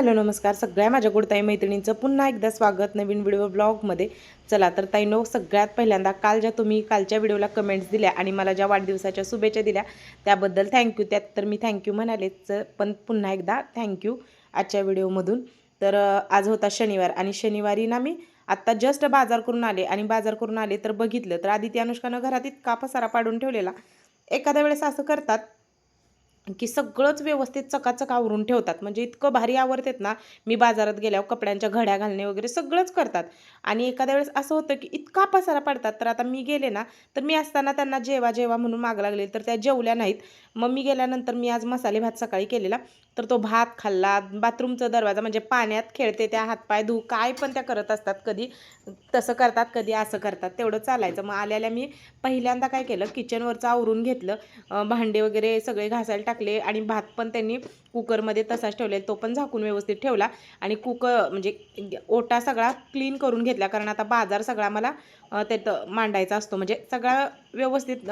Hello नमस्कार. सगळ्या माझ्या गुडताई मैत्रिणींचं पुन्हा एकदा स्वागत नवीन व्हिडिओ ब्लॉगमध्ये चला तर ताईनो सगळ्यात पहिल्यांदा काल ज्या तुम्ही कालच्या व्हिडिओला कमेंट्स दिल्या आणि मला ज्या वाढदिवसाच्या शुभेच्छा दिल्या त्याबद्दल थँक्यू त्यात तर मी थँक्यू म्हणालेच पण पुन्हा एकदा थँक्यू आजच्या व्हिडिओमधून तर आज होता शनिवार आणि शनिवारी ना मी आत्ता जस्ट बाजार करून आले आणि बाजार करून आले तर बघितलं तर आधी अनुष्कानं घरात इतका पसारा पाडून ठेवलेला. एखाद्या वेळेस असं करतात की सगळंच व्यवस्थित चकाचक आवरून ठेवतात. म्हणजे इतकं भारी आवरतात ना मी बाजारात गेल्यावर कपड्यांच्या घड्या घालणे वगैरे सगळंच करतात. आणि एखाद्या वेळेस असं होतं की इतका पसारा पडतात तर आता मी गेले ना तर मी असताना त्यांना जेवा जेवा म्हणून माग लागले तर त्या जेवल्या नाहीत. मग मी गेल्यानंतर मी आज मसाले भात सकाळी केलेला तर तो भात खाल्ला बाथरूमचा दरवाजा म्हणजे पाण्यात खेळते त्या हातपाय धू काय पण त्या करत असतात कधी तसं करतात कधी असं करतात तेवढं चालायचं. मग आल्याला मी पहिल्यांदा काय केलं किचनवरचं आवरून घेतलं भांडे वगैरे सगळे घासायला टाकले आणि भात पण त्यांनी कुकरमध्ये तसाच ठेवले. तो पण झाकून व्यवस्थित ठेवला आणि कुकर म्हणजे ओटा सगळा क्लीन करून घेतला. कारण आता बाजार सगळा मला त्यात मांडायचा असतो. म्हणजे सगळा व्यवस्थित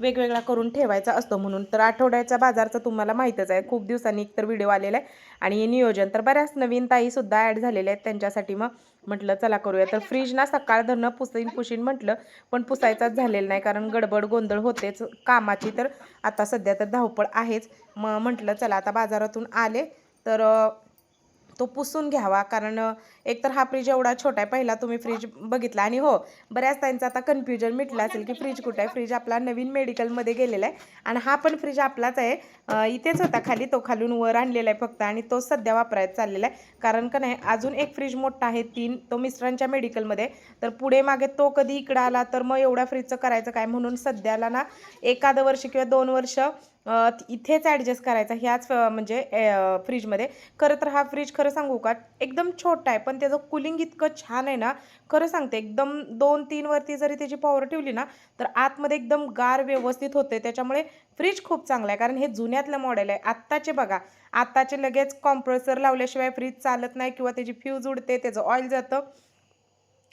वेगवेगळा करून ठेवायचा असतो म्हणून. तर आठवड्याचा बाजारचा तुम्हाला माहीतच आहे. खूप दिवसांनी एक तर व्हिडिओ आलेला आहे आणि हे नियोजन. तर बऱ्याच नवीन ताईसुद्धा ॲड झालेल्या आहेत त्यांच्यासाठी मग. म्हटलं चला करूया. तर फ्रीज ना सकाळ धरणं पुसीन पुशीन म्हटलं पण पुसायचाच झालेलं नाही कारण गडबड गोंधळ होतेच कामाची. तर आता सध्या तर धावपळ आहेच. मग म्हटलं चला आता बाजारातून आले तर तो पुसून घ्यावा. कारण एकतर हा फ्रीज एवढा छोटा आहे पहिला तुम्ही फ्रीज बघितला आणि हो बऱ्याच त्यांचं आता कन्फ्युजन मिटलं असेल की फ्रीज कुठं आहे? फ्रीज आपला नवीन मेडिकलमध्ये गेलेला आहे आणि हा पण फ्रीज आपलाच आहे. इथेच होता खाली तो खालून वर आणलेला आहे फक्त आणि तो सध्या वापरायचा चाललेला आहे. कारण का नाही अजून एक फ्रीज मोठा आहे तीन तो मिस्टरांच्या मेडिकलमध्ये तर पुढे मागे तो कधी इकडं आला तर मग एवढ्या फ्रीजचं करायचं काय? म्हणून सध्याला ना एखादं वर्ष किंवा दोन वर्ष इथेच ॲडजस्ट करायचा. ह्याच म्हणजे फ्रीजमध्ये खरं तर हा फ्रीज खरं सांगू का? एकदम छोटा आहे पण त्याचं कुलिंग इतकं छान आहे ना खरं सांगते एकदम दोन तीनवरती जरी त्याची पॉवर ठेवली ना तर आतमध्ये एकदम गार व्यवस्थित होते. त्याच्यामुळे फ्रीज खूप चांगलं आहे कारण हे जुन्यातलं मॉडेल आहे. आत्ताचे बघा आत्ताचे लगेच कॉम्प्रेसर लावल्याशिवाय फ्रीज चालत नाही किंवा त्याची फ्यूज उडते त्याचं ऑइल जातं.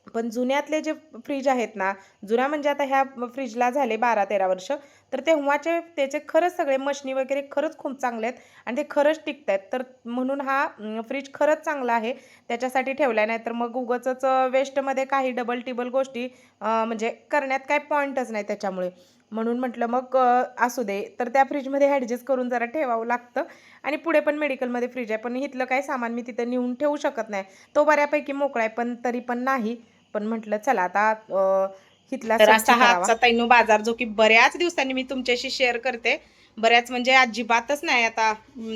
पण जुन्यातले जे फ्रीज आहेत ना जुन्या म्हणजे आता ह्या फ्रीजला झाले बारा तेरा वर्ष तर तेव्हाचे त्याचे खरंच सगळे मशनी वगैरे खरंच खूप चांगले आहेत आणि ते खरंच टिकत आहेत तर म्हणून हा फ्रीज खरंच चांगला आहे. त्याच्यासाठी ठेवला नाही तर मग उगाचच वेस्टमध्ये काही डबल टिबल गोष्टी म्हणजे करण्यात काय पॉईंटच नाही त्याच्यामुळे. म्हणून म्हटलं मग असू दे. तर त्या फ्रीजमध्ये ॲडजस्ट करून जरा ठेवावं लागतं. आणि पुढे पण मेडिकलमध्ये फ्रीज आहे. पण इथलं काही सामान मी तिथं नेऊन ठेवू शकत नाही. तो बऱ्यापैकी मोकळा आहे पण तरी पण नाही. पण म्हटलं चला आता इथला असा हा. आजचा तैनू बाजार जो की बऱ्याच दिवसांनी मी तुमच्याशी शेअर करते. बऱ्याच म्हणजे अजिबातच नाही आता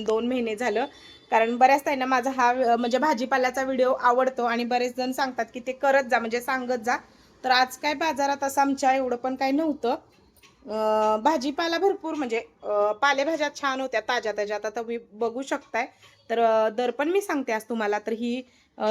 दोन महिने झालं. कारण बऱ्याच ताईंना माझा हा म्हणजे भाजीपाल्याचा व्हिडिओ आवडतो आणि बरेच जण सांगतात की ते करत जा म्हणजे सांगत जा. तर आज काय बाजारात असं आमच्या एवढं पण काही नव्हतं. भाजीपाला भरपूर म्हणजे पालेभाज्या छान होत्या ताज्या ताज्या. आता तुम्ही बघू शकताय. तर दर पण मी सांगते आज तुम्हाला. तर ही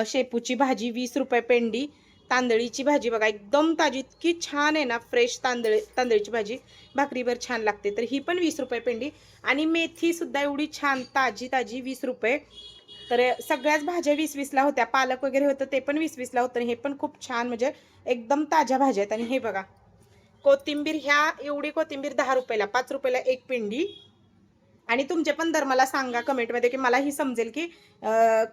शेपूची भाजी वीस रुपये पेंडी. तांदळीची भाजी बघा एकदम ताजी इतकी छान आहे ना फ्रेश तांदळ तांदळीची भाजी. भाकरीवर छान लागते. तर ही पण वीस रुपये पेंडी. आणि मेथीसुद्धा एवढी छान ताजी ताजी वीस रुपये. तर सगळ्याच भाज्या वीस वीसला होत्या. पालक वगैरे होतं ते पण वीस वीसला होतं. आणि हे पण खूप छान म्हणजे एकदम ताज्या भाज्या आहेत. आणि हे बघा कोथिंबीर ह्या एवढी कोथिंबीर दहा रुपयाला पाच रुपयाला एक पिंडी. आणि तुमचे पण दर मला सांगा कमेंटमध्ये की मलाही समजेल की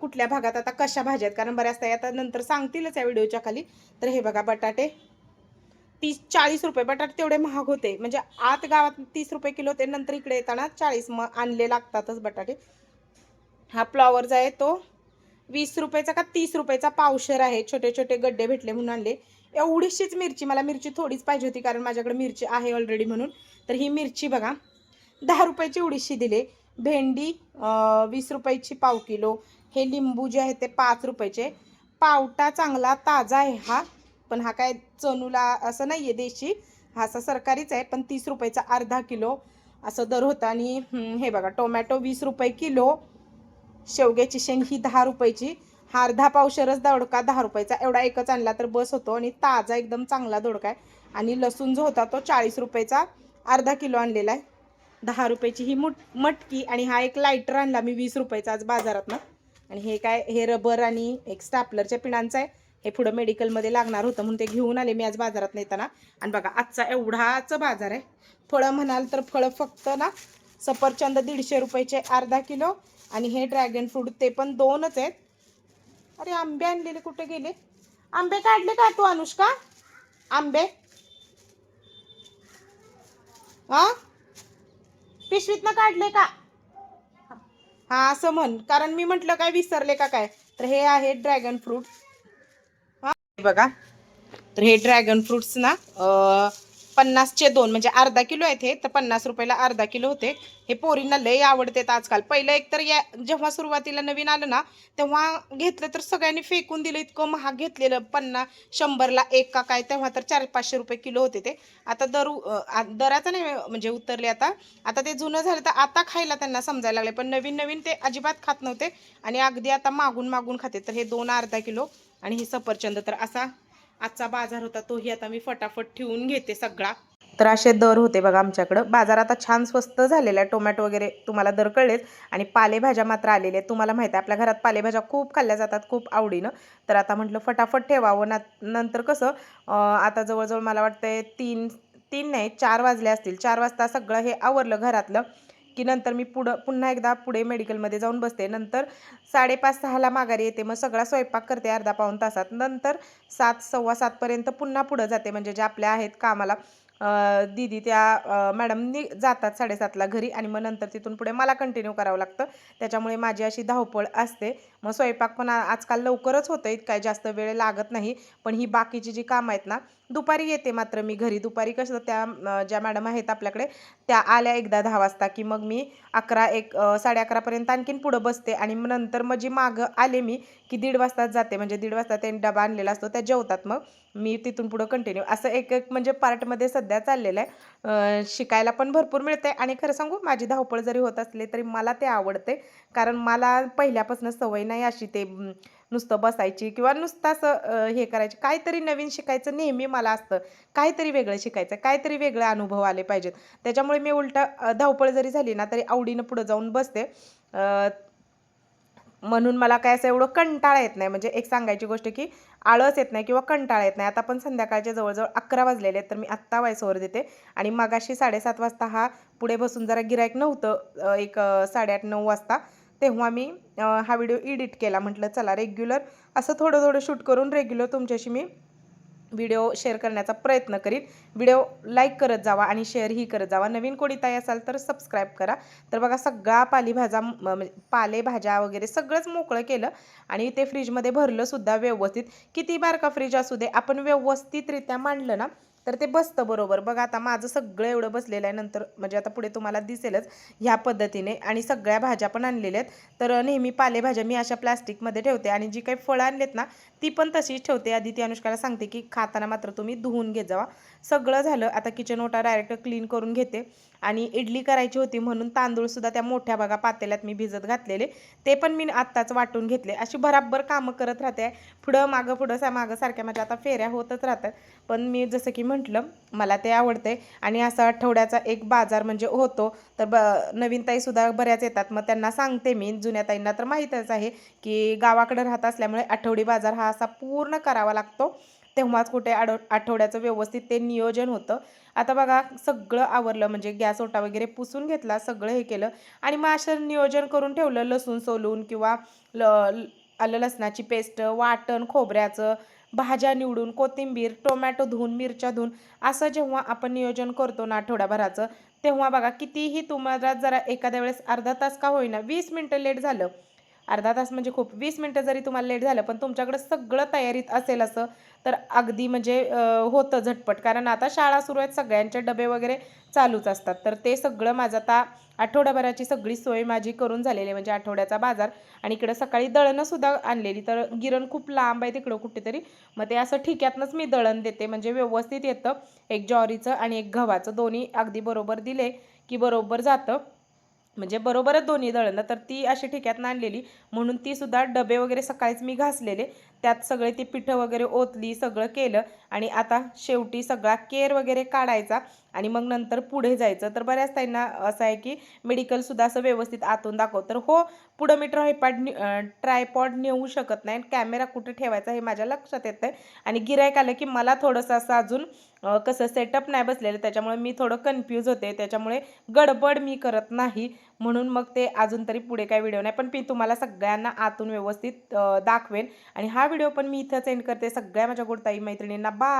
कुठल्या भागात आता कशा भाज्या आहेत? कारण बऱ्याचदा आता नंतर सांगतीलच या व्हिडिओच्या खाली. तर हे बघा बटाटे. तीस चाळीस रुपये बटाटे तेवढे महाग होते. म्हणजे आत गावात तीस रुपये किलो होते नंतर इकडे येताना चाळीस मग आणले लागतातच बटाटे. हा फ्लॉवरचा आहे तो वीस रुपयाचा का तीस रुपयाचा पावशर आहे. छोटे छोटे गड्डे भेटले म्हणून आणले. एवढीशीच मिरची मला मिरची थोडीच पाहिजे होती कारण माझ्याकडे मिरची आहे ऑलरेडी म्हणून. तर ही मिरची बघा दहा रुपयाची एवढीशी दिले. भेंडी वीस रुपयाची पाव किलो. हे लिंबू जे आहे ते पाच रुपयाचे. पावटा चांगला ताजा आहे हा पण हा काय चणूला असं नाही आहे देशी. हा असा सरकारीच आहे पण तीस रुपयाचा अर्धा किलो असं दर होता. आणि हे बघा टोमॅटो वीस रुपये किलो. शेवग्याची शेंग ही दहा रुपयाची. हा अर्धा पावशरच दोडका दहा रुपयाचा. एवढा एकच आणला तर बस होतो आणि ताजा एकदम चांगला दोडका आहे. आणि लसूण जो होता तो चाळीस रुपयाचा अर्धा किलो आणलेला आहे. दहा रुपयाची ही मुट मटकी आणि हा एक लायटर आणला मी वीस रुपयाचा आज बाजारातनं. आणि हे काय हे रबर आणि एक स्टॅपलरच्या पिणांचं आहे. हे पुढं मेडिकलमध्ये लागणार होतं म्हणून ते घेऊन आले मी आज बाजारात नेताना. आणि बघा आजचा एवढाच बाजार आहे. फळं म्हणाल तर फळं फक्त ना सफरचंद दीडशे रुपयाचे अर्धा किलो आणि हे ड्रॅगन फ्रूट ते पण दोनच आहेत. अरे आंबे आणलेले कुठे गेले? आंबे काढले का तू अनुष्का? आंबे? हा? पिशवीतनं काढले का? हा असं म्हण. कारण मी म्हटलं काय विसरले का काय? तर हे आहे ड्रॅगन फ्रूट हा बघा. तर हे ड्रॅगन फ्रुट्स ना अं, पन्नासचे दोन म्हणजे अर्धा किलो आहेत हे तर पन्नास रुपयाला अर्धा किलो होते. हे पोरींना लय आवडतात आजकाल. पहिलं एकतर या जेव्हा सुरुवातीला नवीन आलं ना तेव्हा घेतलं तर सगळ्यांनी फेकून दिलं इतकं महाग घेतलेलं. पन्नास शंभरला एक का काय तेव्हा तर चार पाचशे रुपये किलो होते ते. आता दर दराचं नाही म्हणजे उतरले आता. आता ते जुनं झालं तर आता खायला त्यांना समजायला लागले पण नवीन नवीन ते अजिबात खात नव्हते. आणि अगदी आता मागून मागून खाते. तर हे दोन अर्धा किलो आणि हे सफरचंद तर असा आजचा बाजार होता तोही आता मी फटाफट ठेवून घेते सगळा. तर असे दर होते बघा आमच्याकडं. बाजार आता छान स्वस्त झालेला आहे. टोमॅटो वगैरे तुम्हाला दर कळलेच. आणि पालेभाज्या मात्र आलेल्या आहेत. तुम्हाला माहिती आहे आपल्या घरात पालेभाज्या खूप खाल्ल्या जातात खूप आवडीनं. तर आता म्हटलं फटाफट ठेवावं. ना नंतर कसं आता जवळजवळ मला वाटतंय तीन तीन नाही चार वाजले असतील. चार वाजता सगळं हे आवरलं घरातलं. की नंतर मी पुढं पुन्हा एकदा पुढे मेडिकलमध्ये जाऊन बसते. नंतर साडेपाच सहाला माघारी येते. मग सगळा स्वयंपाक करते अर्धा पाऊण तासात. नंतर सात सव्वा सातपर्यंत पुन्हा पुढं जाते. म्हणजे ज्या आपल्या आहेत कामाला दीदी त्या मॅडमनी जातात साडेसातला घरी आणि मग नंतर तिथून पुढे मला कंटिन्यू करावं लागतं. त्याच्यामुळे माझी अशी धावपळ असते. मग स्वयंपाक पण आजकाल लवकरच होतं काय जास्त वेळ लागत नाही. पण ही बाकीची जी कामं आहेत ना दुपारी येते मात्र मी घरी. दुपारी कसं त्या ज्या मॅडम आहेत आपल्याकडे त्या आल्या एकदा दहा वाजता की मग मी अकरा एक साडे अकरापर्यंत आणखीन पुढं बसते. आणि मग नंतर मग जी मागं आले मी की दीड वाजताच जाते. म्हणजे दीड वाजता त्यांनी डबा आणलेला असतो त्या जेवतात मग. मी तिथून पुढं कंटिन्यू असं एक एक म्हणजे पार्टमध्ये सध्या चाललेलं आहे. शिकायला पण भरपूर मिळते आणि खरं सांगू माझी धावपळ जरी होत असली तरी मला ते आवडते. कारण मला पहिल्यापासून सवय नाही अशी ते नुसतं बसायची किंवा नुसतं असं हे करायची. काहीतरी नवीन शिकायचं नेहमी मला असतं. काहीतरी वेगळं शिकायचं काहीतरी वेगळे अनुभव आले पाहिजेत. त्याच्यामुळे मी उलटा धावपळ जरी झाली ना तरी आवडीनं पुढं जाऊन बसते. म्हणून मला काय असं एवढं कंटाळा येत नाही. म्हणजे एक सांगायची गोष्ट की आळस येत नाही किंवा कंटाळा येत नाही. आता पण संध्याकाळच्या जवळजवळ अकरा वाजलेले आहेत तर मी आत्ता वायसोवर देते. आणि मगाशी साडेसात वाजता हा पुढे बसून जरा गिरायक नव्हतं. एक साडेआठ नऊ वाजता. तेव्हा मी हा व्हिडिओ एडिट केला. म्हटलं चला रेग्युलर असं थोडं थोडं शूट करून रेग्युलर तुमच्याशी मी व्हिडिओ शेअर करण्याचा प्रयत्न करीन. व्हिडिओ लाईक करत जावा आणि शेअरही करत जावा. नवीन कोणी ताई असाल तर सबस्क्राईब करा. तर बघा सगळा पालेभाजा म्हणजे पालेभाज्या वगैरे सगळंच मोकळं केलं आणि ते फ्रीजमध्ये भरलंसुद्धा व्यवस्थित. किती बारका फ्रीज असू दे आपण व्यवस्थितरित्या मांडलं ना तर ते बसतं बरोबर. बघा आता माझं सगळं एवढं बसलेलं आहे नंतर म्हणजे आता पुढे तुम्हाला दिसेलच ह्या पद्धतीने. आणि सगळ्या भाज्या पण आणलेल्या आहेत. तर नेहमी पालेभाज्या मी अशा प्लास्टिकमध्ये ठेवते आणि जी काही फळं आणलेत ना ती पण तशीच ठेवते. आधी ती अनुष्काला सांगते की खाताना मात्र तुम्ही धुवून घेत जावा. सगळं झालं. आता किचन ओटा डायरेक्ट क्लीन करून घेते. आणि इडली करायची होती म्हणून तांदूळसुद्धा त्या मोठ्या बघा पातेल्यात मी भिजत घातलेले. ते पण मी आत्ताच वाटून घेतले. अशी बराबर कामं करत राहते. पुढं मागं पुढं सा मागं सारख्या माझ्या आता फेऱ्या होतच राहतात. पण मी जसं की म्हटलं मला ते आवडते. आणि असा आठवड्याचा एक बाजार म्हणजे होतो. तर ब नवीन ताईसुद्धा बऱ्याच येतात. मग त्यांना सांगते मी. जुन्या ताईंना तर माहीतच आहे की गावाकडे राहत असल्यामुळे आठवडी बाजार हा असा पूर्ण करावा लागतो. तेव्हाच कुठे आडव आठवड्याचं व्यवस्थित ते नियोजन होतं. आता बघा सगळं आवरलं म्हणजे गॅस ओटा वगैरे पुसून घेतला सगळं हे केलं. आणि मग असं नियोजन करून ठेवलं लसूण सोलून किंवा ल आलं लसणाची पेस्ट वाटण खोबऱ्याचं भाज्या निवडून कोथिंबीर टोमॅटो धुवून मिरच्या धुवून असं जेव्हा आपण नियोजन करतो ना आठवड्याभराचं तेव्हा बघा कितीही तुम्हाला जरा एखाद्या वेळेस अर्धा तास का होईना वीस मिनटं लेट झालं. अर्धा तास म्हणजे खूप वीस मिनटं जरी तुम्हाला लेट झालं पण तुमच्याकडे सगळं तयारीत असेल असं तर अगदी म्हणजे होतं झटपट. कारण आता शाळा सुरू आहेत सगळ्यांचे डबे वगैरे चालूच असतात. तर ते सगळं माझं आता आठवड्याभराची सगळी सोय माझी करून झालेली आहे. म्हणजे आठवड्याचा बाजार आणि इकडं सकाळी दळणंसुद्धा आणलेली. तर गिरण खूप लांब आहे तिकडं कुठेतरी. मग ते असं ठिक्यातनंच मी दळण देते. म्हणजे व्यवस्थित येतं. एक ज्वारीचं आणि एक गव्हाचं. दोन्ही अगदी बरोबर दिले की बरोबर जातं. म्हणजे बरोबरच दोन्ही दळणं. तर ती अशी ठिक्यातनं आणलेली. म्हणून ती सुद्धा डबे वगैरे सकाळीच मी घासलेले. त्यात सगळे ती पिठं वगैरे ओतली सगळं केलं आणि आता शेवटी सगळा केअर वगैरे काढायचा आणि मग नंतर पुढे जायचं. तर बऱ्याच त्यांना असं आहे की मेडिकलसुद्धा असं व्यवस्थित आतून दाखव. तर हो पुढं मी ट्रायपॉड ट्रायपॉड नेऊ शकत नाही. कॅमेरा कुठे ठेवायचा हे माझ्या लक्षात येतं आहे आणि गिरायक आलं की मला थोडंसं असं अजून कसं सेटअप नाही बसलेलं. त्याच्यामुळे मी थोडं कन्फ्यूज होते. त्याच्यामुळे गडबड मी करत नाही. म्हणून मग ते अजून तरी पुढे काही व्हिडिओ नाही. पण मी तुम्हाला सगळ्यांना आतून व्यवस्थित दाखवेन. आणि हा व्हिडिओ पण मी इथंच एंड करते. सगळ्या माझ्या गोडताई मैत्रिणींना. बा